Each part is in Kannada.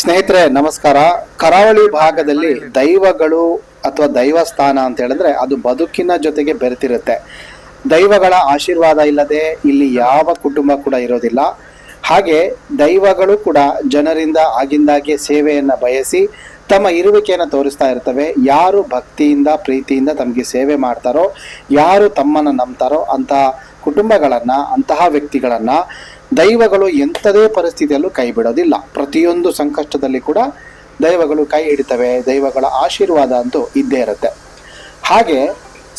ಸ್ನೇಹಿತರೆ, ನಮಸ್ಕಾರ. ಕರಾವಳಿ ಭಾಗದಲ್ಲಿ ದೈವಗಳು ಅಥವಾ ದೈವಸ್ಥಾನ ಅಂತ ಹೇಳಿದ್ರೆ ಅದು ಬದುಕಿನ ಜೊತೆಗೆ ಬೆರೆತಿರುತ್ತೆ. ದೈವಗಳ ಆಶೀರ್ವಾದ ಇಲ್ಲದೆ ಇಲ್ಲಿ ಯಾವ ಕುಟುಂಬ ಕೂಡ ಇರೋದಿಲ್ಲ. ಹಾಗೆ ದೈವಗಳು ಕೂಡ ಜನರಿಂದ ಆಗಿಂದಾಗೆ ಸೇವೆಯನ್ನ ಬಯಸಿ ತಮ್ಮ ಇರುವಿಕೆಯನ್ನು ತೋರಿಸ್ತಾ ಇರ್ತವೆ. ಯಾರು ಭಕ್ತಿಯಿಂದ, ಪ್ರೀತಿಯಿಂದ ತಮಗೆ ಸೇವೆ ಮಾಡ್ತಾರೋ, ಯಾರು ತಮ್ಮನ್ನು ನಂಬ್ತಾರೋ ಅಂತಹ ಕುಟುಂಬಗಳನ್ನು, ಅಂತಹ ವ್ಯಕ್ತಿಗಳನ್ನ ದೈವಗಳು ಎಂಥದೇ ಪರಿಸ್ಥಿತಿಯಲ್ಲೂ ಕೈ ಬಿಡೋದಿಲ್ಲ. ಪ್ರತಿಯೊಂದು ಸಂಕಷ್ಟದಲ್ಲಿ ಕೂಡ ದೈವಗಳು ಕೈ ಹಿಡಿತವೆ, ದೈವಗಳ ಆಶೀರ್ವಾದ ಅಂತೂ ಇದ್ದೇ ಇರುತ್ತೆ. ಹಾಗೆ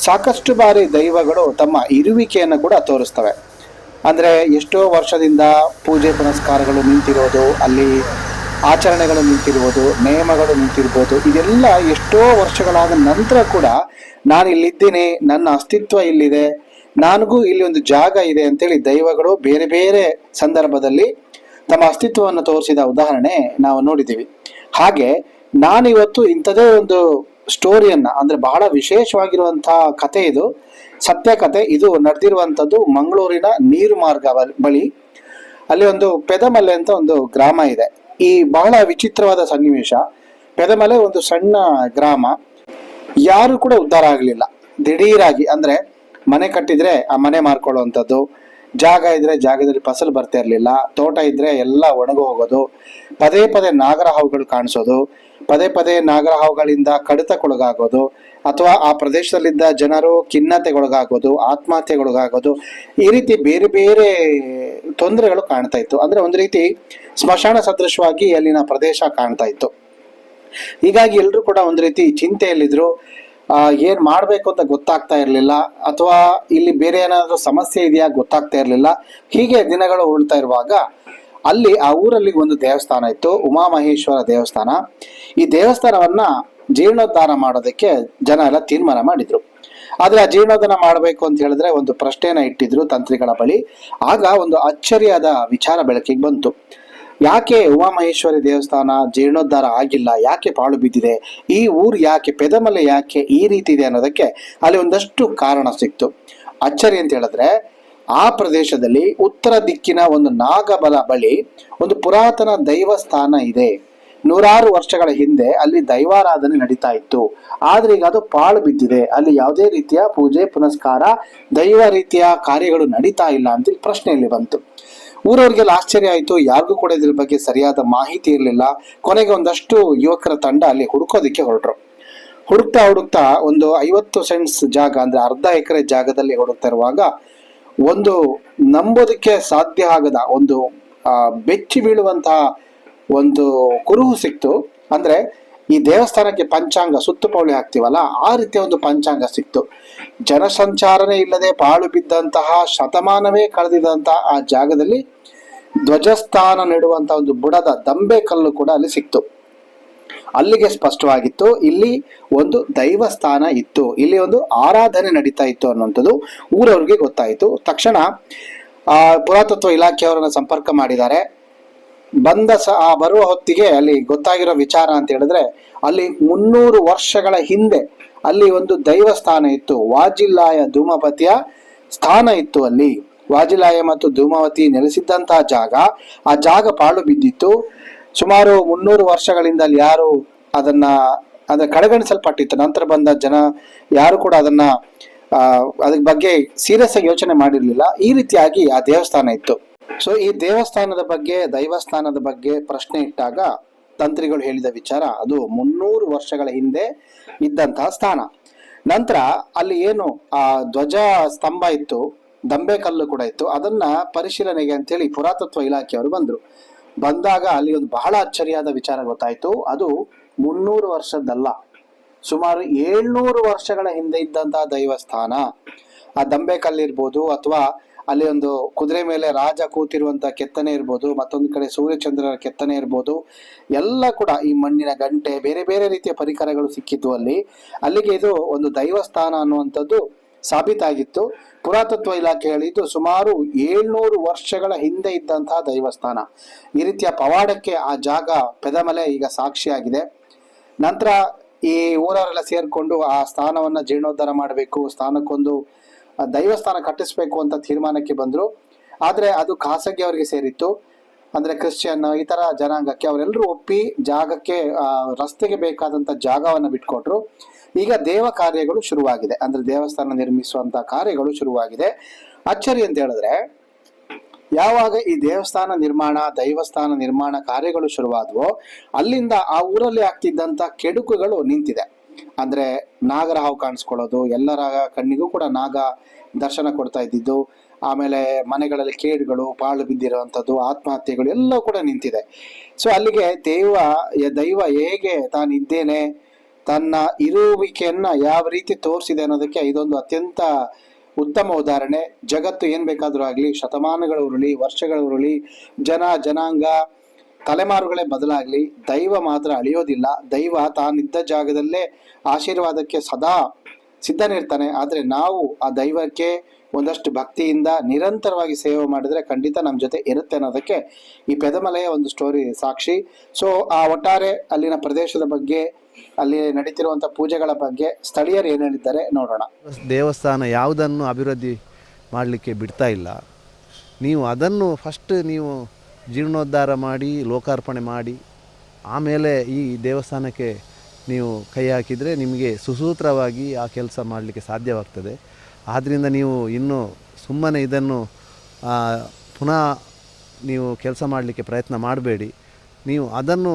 ಸಾಕಷ್ಟು ಬಾರಿ ದೈವಗಳು ತಮ್ಮ ಇರುವಿಕೆಯನ್ನು ಕೂಡ ತೋರಿಸ್ತವೆ. ಅಂದರೆ ಎಷ್ಟೋ ವರ್ಷದಿಂದ ಪೂಜೆ ಪುನಸ್ಕಾರಗಳು ನಿಂತಿರೋದು, ಅಲ್ಲಿ ಆಚರಣೆಗಳು ನಿಂತಿರ್ಬೋದು, ನಿಯಮಗಳು ನಿಂತಿರ್ಬೋದು, ಇದೆಲ್ಲ ಎಷ್ಟೋ ವರ್ಷಗಳಾದ ನಂತರ ಕೂಡ ನಾನು ಇಲ್ಲಿದ್ದೀನಿ, ನನ್ನ ಅಸ್ತಿತ್ವ ಇಲ್ಲಿದೆ, ನನಗೂ ಇಲ್ಲಿ ಒಂದು ಜಾಗ ಇದೆ ಅಂತೇಳಿ ದೈವಗಳು ಬೇರೆ ಬೇರೆ ಸಂದರ್ಭದಲ್ಲಿ ತಮ್ಮ ಅಸ್ತಿತ್ವವನ್ನು ತೋರಿಸಿದ ಉದಾಹರಣೆ ನಾವು ನೋಡಿದ್ದೀವಿ. ಹಾಗೆ ನಾನಿವತ್ತು ಇಂಥದೇ ಒಂದು ಸ್ಟೋರಿಯನ್ನ ಅಂದ್ರೆ ಬಹಳ ವಿಶೇಷವಾಗಿರುವಂತಹ ಕತೆ ಇದು, ಸತ್ಯ ಕತೆ ಇದು ನಡೆದಿರುವಂಥದ್ದು ಮಂಗಳೂರಿನ ನೀರು ಮಾರ್ಗ ಬಳಿ, ಅಲ್ಲಿ ಒಂದು ಪೆದಮಲ್ಲೆ ಅಂತ ಒಂದು ಗ್ರಾಮ ಇದೆ. ಈ ಬಹಳ ವಿಚಿತ್ರವಾದ ಸನ್ನಿವೇಶ. ಪೆದಮಲೆ ಒಂದು ಸಣ್ಣ ಗ್ರಾಮ. ಯಾರು ಕೂಡ ಉದ್ಧಾರ ಆಗಲಿಲ್ಲ. ದಿಢೀರಾಗಿ ಅಂದ್ರೆ ಮನೆ ಕಟ್ಟಿದ್ರೆ ಆ ಮನೆ ಮಾರ್ಕೊಳ್ಳುವಂಥದ್ದು. ಜಾಗ ಇದ್ರೆ ಜಾಗದಲ್ಲಿ ಫಸಲು ಬರ್ತಾ ಇರಲಿಲ್ಲ. ತೋಟ ಇದ್ರೆ ಎಲ್ಲ ಒಣಗು ಹೋಗೋದು. ಪದೇ ಪದೇ ನಾಗರ ಹಾವುಗಳು ಕಾಣಿಸೋದು. ಪದೇ ಪದೇ ನಾಗರ ಹಾವುಗಳಿಂದ ಕಡಿತಕ್ಕೊಳಗಾಗೋದು. ಅಥವಾ ಆ ಪ್ರದೇಶದಲ್ಲಿದ್ದ ಜನರು ಖಿನ್ನತೆಗೊಳಗಾಗೋದು, ಆತ್ಮಹತ್ಯೆಗೊಳಗಾಗೋದು. ಈ ರೀತಿ ಬೇರೆ ಬೇರೆ ತೊಂದರೆಗಳು ಕಾಣ್ತಾ ಇತ್ತು. ಅಂದ್ರೆ ಒಂದು ರೀತಿ ಸ್ಮಶಾನ ಸದೃಶವಾಗಿ ಅಲ್ಲಿನ ಪ್ರದೇಶ ಕಾಣ್ತಾ ಇತ್ತು. ಹೀಗಾಗಿ ಎಲ್ಲರೂ ಕೂಡ ಒಂದು ರೀತಿ ಚಿಂತೆಯಲ್ಲಿದ್ರು ಏನು ಮಾಡ್ಬೇಕು ಅಂತ ಗೊತ್ತಾಗ್ತಾ ಇರಲಿಲ್ಲ, ಅಥವಾ ಇಲ್ಲಿ ಬೇರೆ ಏನಾದರೂ ಸಮಸ್ಯೆ ಇದೆಯಾ ಗೊತ್ತಾಗ್ತಾ ಇರಲಿಲ್ಲ. ಹೀಗೆ ದಿನಗಳು ಉಳ್ತಾ ಇರುವಾಗ ಅಲ್ಲಿ ಆ ಊರಲ್ಲಿ ಒಂದು ದೇವಸ್ಥಾನ ಇತ್ತು, ಉಮಾಮಹೇಶ್ವರ ದೇವಸ್ಥಾನ. ಈ ದೇವಸ್ಥಾನವನ್ನ ಜೀರ್ಣೋದ್ಧಾರ ಮಾಡೋದಕ್ಕೆ ಜನ ಎಲ್ಲ ತೀರ್ಮಾನ ಮಾಡಿದ್ರು. ಆದ್ರೆ ಆ ಜೀರ್ಣೋದ್ಧಾರ ಮಾಡಬೇಕು ಅಂತ ಹೇಳಿದ್ರೆ ಒಂದು ಪ್ರಶ್ನೆನ ಇಟ್ಟಿದ್ರು ತಂತ್ರಿಗಳ ಬಳಿ. ಆಗ ಒಂದು ಅಚ್ಚರಿಯಾದ ವಿಚಾರ ಬೆಳಕಿಗೆ ಬಂತು. ಯಾಕೆ ಉಮಾಮಹೇಶ್ವರಿ ದೇವಸ್ಥಾನ ಜೀರ್ಣೋದ್ಧಾರ ಆಗಿಲ್ಲ? ಯಾಕೆ ಪಾಳು ಬಿದ್ದಿದೆ? ಈ ಊರು ಯಾಕೆ, ಪೆದಮಲೆ ಯಾಕೆ ಈ ರೀತಿ ಇದೆ ಅನ್ನೋದಕ್ಕೆ ಅಲ್ಲಿ ಒಂದಷ್ಟು ಕಾರಣ ಸಿಕ್ತು. ಅಚ್ಚರಿ ಅಂತ ಹೇಳಿದ್ರೆ, ಆ ಪ್ರದೇಶದಲ್ಲಿ ಉತ್ತರ ದಿಕ್ಕಿನ ಒಂದು ನಾಗಬಲ ಬಳಿ ಒಂದು ಪುರಾತನ ದೈವಸ್ಥಾನ ಇದೆ. ನೂರಾರು ವರ್ಷಗಳ ಹಿಂದೆ ಅಲ್ಲಿ ದೈವಾರಾಧನೆ ನಡೀತಾ ಇತ್ತು. ಆದ್ರೆ ಈಗ ಅದು ಪಾಳು ಬಿದ್ದಿದೆ. ಅಲ್ಲಿ ಯಾವುದೇ ರೀತಿಯ ಪೂಜೆ, ಪುನಸ್ಕಾರ, ದೈವ ರೀತಿಯ ಕಾರ್ಯಗಳು ನಡೀತಾ ಇಲ್ಲ ಅಂತ ಪ್ರಶ್ನೆಯಲ್ಲಿ ಬಂತು. ಊರವ್ರಿಗೆಲ್ಲ ಆಶ್ಚರ್ಯ ಆಯ್ತು. ಯಾರಿಗೂ ಕೂಡ ಇದ್ರ ಬಗ್ಗೆ ಸರಿಯಾದ ಮಾಹಿತಿ ಇರಲಿಲ್ಲ. ಕೊನೆಗೆ ಒಂದಷ್ಟು ಯುವಕರ ತಂಡ ಅಲ್ಲಿ ಹುಡುಕೋದಕ್ಕೆ ಹೊರಟ್ರು. ಹುಡುಕ್ತಾ ಹುಡುಕ್ತಾ ಒಂದು ಐವತ್ತು ಸೆಂಟ್ಸ್ ಜಾಗ, ಅಂದ್ರೆ ಅರ್ಧ ಎಕರೆ ಜಾಗದಲ್ಲಿ ಹುಡುಕ್ತಾ ಇರುವಾಗ ಒಂದು ನಂಬೋದಕ್ಕೆ ಸಾಧ್ಯ ಆಗದ ಒಂದು ಬೆಚ್ಚಿ ಬೀಳುವಂತಹ ಒಂದು ಕುರುಹು ಸಿಕ್ತು. ಅಂದ್ರೆ ಈ ದೇವಸ್ಥಾನಕ್ಕೆ ಪಂಚಾಂಗ ಸುತ್ತುಪೌಳಿ ಹಾಕ್ತಿವಲ್ಲ, ಆ ರೀತಿಯ ಒಂದು ಪಂಚಾಂಗ ಸಿಕ್ತು. ಜನಸಂಚಾರನೇ ಇಲ್ಲದೆ ಪಾಳು ಬಿದ್ದಂತಹ ಶತಮಾನವೇ ಕಳೆದಿದ್ದಂತಹ ಆ ಜಾಗದಲ್ಲಿ ಧ್ವಜಸ್ಥಾನ ನೀಡುವಂತ ಒಂದು ಬುಡದ ದಂಬೆ ಕಲ್ಲು ಕೂಡ ಅಲ್ಲಿ ಸಿಕ್ತು. ಅಲ್ಲಿಗೆ ಸ್ಪಷ್ಟವಾಗಿತ್ತು, ಇಲ್ಲಿ ಒಂದು ದೈವಸ್ಥಾನ ಇತ್ತು, ಇಲ್ಲಿ ಒಂದು ಆರಾಧನೆ ನಡೀತಾ ಇತ್ತು ಅನ್ನುವಂಥದ್ದು ಊರವ್ರಿಗೆ ಗೊತ್ತಾಯಿತು. ತಕ್ಷಣ, ಆ, ಪುರಾತತ್ವ ಇಲಾಖೆಯವರನ್ನ ಸಂಪರ್ಕ ಮಾಡಿದ್ದಾರೆ. ಬಂದ ಸ, ಆ, ಬರುವ ಹೊತ್ತಿಗೆ ಅಲ್ಲಿ ಗೊತ್ತಾಗಿರೋ ವಿಚಾರ ಅಂತ ಹೇಳಿದ್ರೆ, ಅಲ್ಲಿ ಮುನ್ನೂರು ವರ್ಷಗಳ ಹಿಂದೆ ಅಲ್ಲಿ ಒಂದು ದೈವಸ್ಥಾನ ಇತ್ತು. ವಾಜಿಲ್ಲಾಯ ಧೂಮಪತಿಯ ಸ್ಥಾನ ಇತ್ತು ಅಲ್ಲಿ. ವಾಜಿಲಾಯ ಮತ್ತು ಧೂಮಾವತಿ ನೆಲೆಸಿದ್ದಂತಹ ಜಾಗ, ಆ ಜಾಗ ಪಾಳು ಬಿದ್ದಿತ್ತು. ಸುಮಾರು ಮುನ್ನೂರು ವರ್ಷಗಳಿಂದ ಅಲ್ಲಿ ಯಾರು ಅದನ್ನ, ಅದ ಕಡೆಗಣಿಸಲ್ಪಟ್ಟಿತ್ತು. ನಂತರ ಬಂದ ಜನ ಯಾರು ಕೂಡ ಅದನ್ನ ಅದ್ರ ಬಗ್ಗೆ ಸೀರಿಯಸ್ ಆಗಿ ಯೋಚನೆ ಮಾಡಿರಲಿಲ್ಲ. ಈ ರೀತಿಯಾಗಿ ಆ ದೇವಸ್ಥಾನ ಇತ್ತು. ಸೊ ಈ ದೇವಸ್ಥಾನದ ಬಗ್ಗೆ, ದೈವಸ್ಥಾನದ ಬಗ್ಗೆ ಪ್ರಶ್ನೆ ಇಟ್ಟಾಗ ತಂತ್ರಿಗಳು ಹೇಳಿದ ವಿಚಾರ, ಅದು ಮುನ್ನೂರು ವರ್ಷಗಳ ಹಿಂದೆ ಇದ್ದಂತಹ ಸ್ಥಾನ. ನಂತರ ಅಲ್ಲಿ ಏನು, ಆ ಧ್ವಜ ಸ್ತಂಭ ಇತ್ತು. ದಂಬೆ ಕಲ್ಲು ಕೂಡ ಇತ್ತು. ಅದನ್ನ ಪರಿಶೀಲನೆಗೆ ಅಂತೇಳಿ ಪುರಾತತ್ವ ಇಲಾಖೆಯವರು ಬಂದರು. ಬಂದಾಗ ಅಲ್ಲಿ ಒಂದು ಬಹಳ ಅಚ್ಚರಿಯಾದ ವಿಚಾರ ಗೊತ್ತಾಯಿತು. ಅದು ಮುನ್ನೂರು ವರ್ಷದ್ದಲ್ಲ. ಸುಮಾರು ಏಳ್ನೂರು ವರ್ಷಗಳ ಹಿಂದೆ ಇದ್ದಂತಹ ದೈವಸ್ಥಾನ. ಆ ದಂಬೆ ಕಲ್ಲಿರ್ಬೋದು ಅಥವಾ ಅಲ್ಲಿ ಒಂದು ಕುದುರೆ ಮೇಲೆ ರಾಜ ಕೂತಿರುವಂತ ಕೆತ್ತನೆ ಇರ್ಬೋದು, ಮತ್ತೊಂದು ಕಡೆ ಸೂರ್ಯಚಂದ್ರರ ಕೆತ್ತನೆ ಇರ್ಬೋದು. ಎಲ್ಲ ಕೂಡ ಈ ಮಣ್ಣಿನ ಗಂಟೆ, ಬೇರೆ ಬೇರೆ ರೀತಿಯ ಪರಿಕರಗಳು ಸಿಕ್ಕಿದ್ದು ಅಲ್ಲಿ. ಅಲ್ಲಿಗೆ ಇದು ಒಂದು ದೈವಸ್ಥಾನ ಅನ್ನುವಂಥದ್ದು ಸಾಬೀತಾಗಿತ್ತು. ಪುರಾತತ್ವ ಇಲಾಖೆ ಹೇಳಿದ್ದು ಸುಮಾರು ಏಳ್ನೂರು ವರ್ಷಗಳ ಹಿಂದೆ ಇದ್ದಂತಹ ದೈವಸ್ಥಾನ. ಈ ರೀತಿಯ ಪವಾಡಕ್ಕೆ ಆ ಜಾಗ ಪೆದಮಲೆ ಈಗ ಸಾಕ್ಷಿಯಾಗಿದೆ. ನಂತರ ಈ ಊರವರೆಲ್ಲ ಸೇರಿಕೊಂಡು ಆ ಸ್ಥಾನವನ್ನ ಜೀರ್ಣೋದ್ಧಾರ ಮಾಡಬೇಕು, ಸ್ಥಾನಕ್ಕೊಂದು ದೈವಸ್ಥಾನ ಕಟ್ಟಿಸಬೇಕು ಅಂತ ತೀರ್ಮಾನಕ್ಕೆ ಬಂದರು. ಆದರೆ ಅದು ಖಾಸಗಿ ಅವರಿಗೆ ಸೇರಿತ್ತು. ಅಂದ್ರೆ ಕ್ರಿಶ್ಚಿಯನ್ ಈ ತರ ಜನಾಂಗಕ್ಕೆ ಅವರೆಲ್ಲರೂ ಒಪ್ಪಿ ಜಾಗಕ್ಕೆ ರಸ್ತೆಗೆ ಬೇಕಾದಂತ ಜಾಗವನ್ನು ಬಿಟ್ಕೊಟ್ರು. ಈಗ ದೇವ ಕಾರ್ಯಗಳು ಶುರುವಾಗಿದೆ. ಅಂದ್ರೆ ದೇವಸ್ಥಾನ ನಿರ್ಮಿಸುವಂತ ಕಾರ್ಯಗಳು ಶುರುವಾಗಿದೆ. ಅಚ್ಚರಿ ಅಂತ ಹೇಳಿದ್ರೆ, ಯಾವಾಗ ಈ ದೇವಸ್ಥಾನ ನಿರ್ಮಾಣ, ದೈವಸ್ಥಾನ ನಿರ್ಮಾಣ ಕಾರ್ಯಗಳು ಶುರುವಾದವೋ, ಅಲ್ಲಿಂದ ಆ ಊರಲ್ಲಿ ಆಗ್ತಿದ್ದಂತ ಕೆಡುಕುಗಳು ನಿಂತಿದೆ. ಅಂದ್ರೆ ನಾಗರ ಹಾವು ಕಾಣಿಸ್ಕೊಳ್ಳೋದು, ಎಲ್ಲರ ಕಣ್ಣಿಗೂ ಕೂಡ ನಾಗ ದರ್ಶನ ಕೊಡ್ತಾ ಇದ್ದಿದ್ದು ಆಮೇಲೆ ಮನೆಗಳಲ್ಲಿ ಕೇಡುಗಳು, ಪಾಳು ಬಿದ್ದಿರುವಂಥದ್ದು, ಆತ್ಮಹತ್ಯೆಗಳು ಎಲ್ಲವೂ ಕೂಡ ನಿಂತಿದೆ. ಸೊ ಅಲ್ಲಿಗೆ ದೈವ ದೈವ ಹೇಗೆ ತಾನಿದ್ದೇನೆ, ತನ್ನ ಇರುವಿಕೆಯನ್ನ ಯಾವ ರೀತಿ ತೋರಿಸಿದೆ ಅನ್ನೋದಕ್ಕೆ ಇದೊಂದು ಅತ್ಯಂತ ಉತ್ತಮ ಉದಾಹರಣೆ. ಜಗತ್ತು ಏನ್ ಬೇಕಾದ್ರೂ ಆಗ್ಲಿ, ಶತಮಾನಗಳು ಉರುಳಿ, ವರ್ಷಗಳು ಉರುಳಿ, ಜನ, ಜನಾಂಗ, ತಲೆಮಾರುಗಳೇ ಬದಲಾಗ್ಲಿ, ದೈವ ಮಾತ್ರ ಅಳಿಯೋದಿಲ್ಲ. ದೈವ ತಾನಿದ್ದ ಜಾಗದಲ್ಲೇ ಆಶೀರ್ವಾದಕ್ಕೆ ಸದಾ ಸಿದ್ಧನಿರ್ತಾನೆ. ಆದ್ರೆ ನಾವು ಆ ದೈವಕ್ಕೆ ಒಂದಷ್ಟು ಭಕ್ತಿಯಿಂದ ನಿರಂತರವಾಗಿ ಸೇವೆ ಮಾಡಿದ್ರೆ ಖಂಡಿತ ನಮ್ಮ ಜೊತೆ ಇರುತ್ತೆ ಅನ್ನೋದಕ್ಕೆ ಈ ಪೆದಮಲೆಯ ಒಂದು ಸ್ಟೋರಿ ಸಾಕ್ಷಿ. ಸೊ ಆ ಒಟ್ಟಾರೆ ಅಲ್ಲಿನ ಪ್ರದೇಶದ ಬಗ್ಗೆ, ಅಲ್ಲಿ ನಡೀತಿರುವಂತ ಪೂಜೆಗಳ ಬಗ್ಗೆ ಸ್ಥಳೀಯರು ಏನ್ ಹೇಳಿದ್ದಾರೆ ನೋಡೋಣ. ದೇವಸ್ಥಾನ ಯಾವುದನ್ನು ಅಭಿವೃದ್ಧಿ ಮಾಡಲಿಕ್ಕೆ ಬಿಡ್ತಾ ಇಲ್ಲ. ನೀವು ಅದನ್ನು ಫಸ್ಟ್ ನೀವು ಜೀರ್ಣೋದ್ಧಾರ ಮಾಡಿ, ಲೋಕಾರ್ಪಣೆ ಮಾಡಿ, ಆಮೇಲೆ ಈ ದೇವಸ್ಥಾನಕ್ಕೆ ನೀವು ಕೈ ಹಾಕಿದರೆ ನಿಮಗೆ ಸುಸೂತ್ರವಾಗಿ ಆ ಕೆಲಸ ಮಾಡಲಿಕ್ಕೆ ಸಾಧ್ಯವಾಗ್ತದೆ. ಆದ್ದರಿಂದ ನೀವು ಇನ್ನು ಸುಮ್ಮನೆ ಇದನ್ನು ಪುನಃ ನೀವು ಕೆಲಸ ಮಾಡಲಿಕ್ಕೆ ಪ್ರಯತ್ನ ಮಾಡಬೇಡಿ. ನೀವು ಅದನ್ನು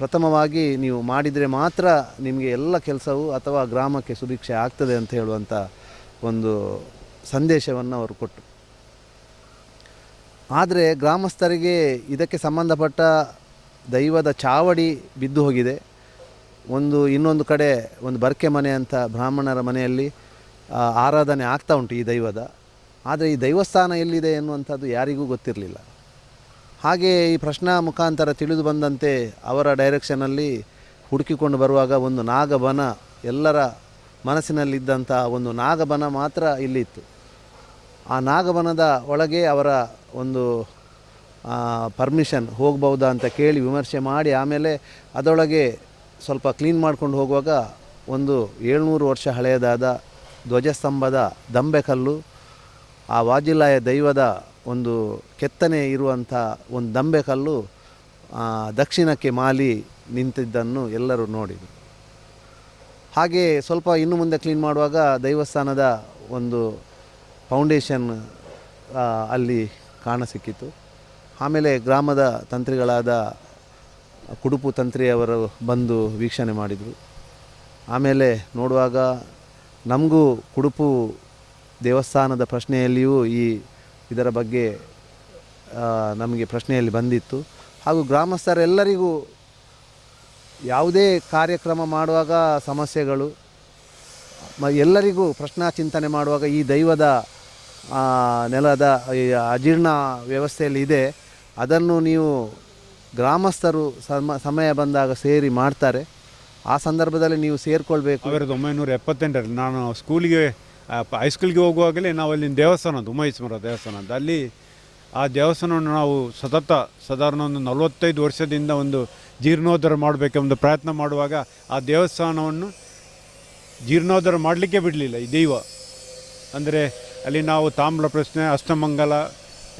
ಪ್ರಥಮವಾಗಿ ನೀವು ಮಾಡಿದರೆ ಮಾತ್ರ ನಿಮಗೆ ಎಲ್ಲ ಕೆಲಸವು ಅಥವಾ ಗ್ರಾಮಕ್ಕೆ ಸುಭಿಕ್ಷೆ ಆಗ್ತದೆ ಅಂತ ಹೇಳುವಂಥ ಒಂದು ಸಂದೇಶವನ್ನು ಅವರು ಕೊಟ್ಟರು. ಆದರೆ ಗ್ರಾಮಸ್ಥರಿಗೆ ಇದಕ್ಕೆ ಸಂಬಂಧಪಟ್ಟ ದೈವದ ಚಾವಡಿ ಬಿದ್ದು ಹೋಗಿದೆ. ಒಂದು ಇನ್ನೊಂದು ಕಡೆ ಒಂದು ಬರ್ಕೆ ಮನೆ ಅಂತ ಬ್ರಾಹ್ಮಣರ ಮನೆಯಲ್ಲಿ ಆರಾಧನೆ ಆಗ್ತಾ ಉಂಟು ಈ ದೈವದ. ಆದರೆ ಈ ದೈವಸ್ಥಾನ ಎಲ್ಲಿದೆ ಎನ್ನುವಂಥದ್ದು ಯಾರಿಗೂ ಗೊತ್ತಿರಲಿಲ್ಲ. ಹಾಗೆ ಈ ಪ್ರಶ್ನಾ ಮುಖಾಂತರ ತಿಳಿದು ಬಂದಂತೆ ಅವರ ಡೈರೆಕ್ಷನಲ್ಲಿ ಹುಡುಕಿಕೊಂಡು ಬರುವಾಗ ಒಂದು ನಾಗಬನ ಎಲ್ಲರ ಮನಸ್ಸಿನಲ್ಲಿದ್ದಂಥ ಒಂದು ನಾಗಬನ ಮಾತ್ರ ಇಲ್ಲಿ ಇತ್ತು ಆ ನಾಗಬನದ ಒಳಗೆ ಅವರ ಒಂದು ಪರ್ಮಿಷನ್ ಹೋಗ್ಬೋದಾ ಅಂತ ಕೇಳಿ ವಿಮರ್ಶೆ ಮಾಡಿ ಆಮೇಲೆ ಅದರೊಳಗೆ ಸ್ವಲ್ಪ ಕ್ಲೀನ್ ಮಾಡ್ಕೊಂಡು ಹೋಗುವಾಗ ಒಂದು ಏಳ್ನೂರು ವರ್ಷ ಹಳೆಯದಾದ ಧ್ವಜಸ್ತಂಭದ ದಂಬೆಕಲ್ಲು, ಆ ವಾಜಿಲಾಯ ದೈವದ ಒಂದು ಕೆತ್ತನೆ ಇರುವಂಥ ಒಂದು ದಂಬೆಕಲ್ಲು ದಕ್ಷಿಣಕ್ಕೆ ಮಾಲಿ ನಿಂತಿದ್ದನ್ನು ಎಲ್ಲರೂ ನೋಡಿದರು. ಹಾಗೆ ಸ್ವಲ್ಪ ಇನ್ನು ಮುಂದೆ ಕ್ಲೀನ್ ಮಾಡುವಾಗ ದೈವಸ್ಥಾನದ ಒಂದು ಫೌಂಡೇಶನ್ ಅಲ್ಲಿ ಕಾಣಸಿಕ್ಕಿತು ಆಮೇಲೆ ಗ್ರಾಮದ ತಂತ್ರಿಗಳಾದ ಕುಡುಪು ತಂತ್ರಿಯವರು ಬಂದು ವೀಕ್ಷಣೆ ಮಾಡಿದರು. ಆಮೇಲೆ ನೋಡುವಾಗ ನಮಗೂ ಕುಡುಪು ದೇವಸ್ಥಾನದ ಪ್ರಶ್ನೆಯಲ್ಲಿಯೂ ಈ ಇದರ ಬಗ್ಗೆ ನಮಗೆ ಪ್ರಶ್ನೆಯಲ್ಲಿ ಬಂದಿತ್ತು. ಹಾಗೂ ಗ್ರಾಮಸ್ಥರೆಲ್ಲರಿಗೂ ಯಾವುದೇ ಕಾರ್ಯಕ್ರಮ ಮಾಡುವಾಗ ಸಮಸ್ಯೆಗಳು ಎಲ್ಲರಿಗೂ ಪ್ರಶ್ನಾ ಚಿಂತನೆ ಮಾಡುವಾಗ ಈ ದೈವದ ನೆಲದ ಅಜೀರ್ಣ ವ್ಯವಸ್ಥೆಯಲ್ಲಿ ಇದೆ. ಅದನ್ನು ನೀವು ಗ್ರಾಮಸ್ಥರು ಸಮ, ಸಮಯ ಬಂದಾಗ ಸೇರಿ ಮಾಡ್ತಾರೆ. ಆ ಸಂದರ್ಭದಲ್ಲಿ ನೀವು ಸೇರಿಕೊಳ್ಬೇಕು. ಸಾವಿರದ ಒಂಬೈನೂರ ಎಪ್ಪತ್ತೆಂಟರಲ್ಲಿ ನಾನು ಸ್ಕೂಲಿಗೆ ಹೈಸ್ಕೂಲ್ಗೆ ಹೋಗುವಾಗಲೇ ನಾವು ಅಲ್ಲಿ ದೇವಸ್ಥಾನ ಅದು ಉಮೈಸ್ಮರ ದೇವಸ್ಥಾನ ಅಂತ. ಅಲ್ಲಿ ಆ ದೇವಸ್ಥಾನವನ್ನು ನಾವು ಸತತ, ಸಾಧಾರಣ ಒಂದು ನಲವತ್ತೈದು ವರ್ಷದಿಂದ ಒಂದು ಜೀರ್ಣೋದ್ಧಾರ ಮಾಡಬೇಕೆಂಬ ಪ್ರಯತ್ನ ಮಾಡುವಾಗ ಆ ದೇವಸ್ಥಾನವನ್ನು ಜೀರ್ಣೋದ್ಧಾರ ಮಾಡಲಿಕ್ಕೆ ಬಿಡಲಿಲ್ಲ ಈ ದೈವ. ಅಂದರೆ ಅಲ್ಲಿ ನಾವು ತಾಮ್ರ ಪ್ರಶ್ನೆ, ಅಷ್ಟಮಂಗಲ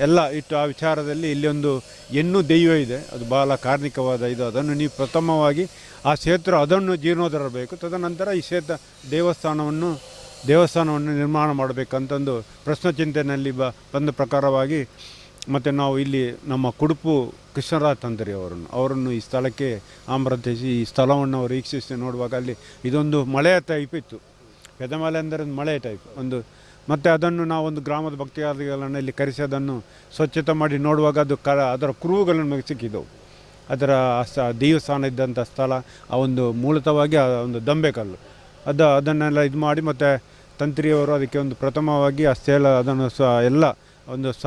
ಎಲ್ಲ ಇಟ್ಟು ಆ ವಿಚಾರದಲ್ಲಿ ಇಲ್ಲಿ ಒಂದು ಹೆಣ್ಣು ದೈವ ಇದೆ. ಅದು ಬಹಳ ಕಾರ್ಣಿಕವಾದ ಇದು. ಅದನ್ನು ನೀವು ಪ್ರಥಮವಾಗಿ ಆ ಕ್ಷೇತ್ರ ಅದನ್ನು ಜೀರ್ಣೋದ್ಧಾರ ತದನಂತರ ಈ ಕ್ಷೇತ್ರ ದೇವಸ್ಥಾನವನ್ನು ದೇವಸ್ಥಾನವನ್ನು ನಿರ್ಮಾಣ ಮಾಡಬೇಕಂತಂದು ಪ್ರಶ್ನೆ ಚಿಂತನೆಯಲ್ಲಿ ಬ, ಬಂದ ಪ್ರಕಾರವಾಗಿ ಮತ್ತು ನಾವು ಇಲ್ಲಿ ನಮ್ಮ ಕುಡುಪು ಕೃಷ್ಣರಾಜ್ ತಂದರಿ ಅವರನ್ನು ಅವರನ್ನು ಈ ಸ್ಥಳಕ್ಕೆ ಆಮ್ರದಿಸಿ ಈ ಸ್ಥಳವನ್ನು ಅವರು ವೀಕ್ಷಿಸಿ ನೋಡುವಾಗ ಅಲ್ಲಿ ಇದೊಂದು ಮಳೆಯ ಟೈಪ್ ಇತ್ತು. ಪೆದಮಲೆ ಅಂದರೆ ಒಂದು ಮಳೆ ಟೈಪ್ ಒಂದು ಮತ್ತು ಅದನ್ನು ನಾವು ಒಂದು ಗ್ರಾಮದ ಭಕ್ತಿಯಾದಿಗಳನ್ನು ಇಲ್ಲಿ ಕರೆಸಿ ಅದನ್ನು ಸ್ವಚ್ಛತೆ ಮಾಡಿ ನೋಡುವಾಗ ಅದು ಕ, ಅದರ ಕುರುಹುಗಳು ನಮಗೆ ಸಿಕ್ಕಿದ್ದವು ಅದರ ಸ, ದೇವಸ್ಥಾನ ಇದ್ದಂಥ ಸ್ಥಳ, ಆ ಒಂದು ಮೂಲತವಾಗಿ ಆ ಒಂದು ದಂಬೆಕಲ್ಲು ಅದು, ಅದನ್ನೆಲ್ಲ ಇದು ಮಾಡಿ ಮತ್ತು ತಂತ್ರಿಯವರು ಅದಕ್ಕೆ ಒಂದು ಪ್ರಥಮವಾಗಿ ಆ ಸ್ಥಳ, ಅದನ್ನು ಸ, ಎಲ್ಲ ಒಂದು ಸ್ಥಳ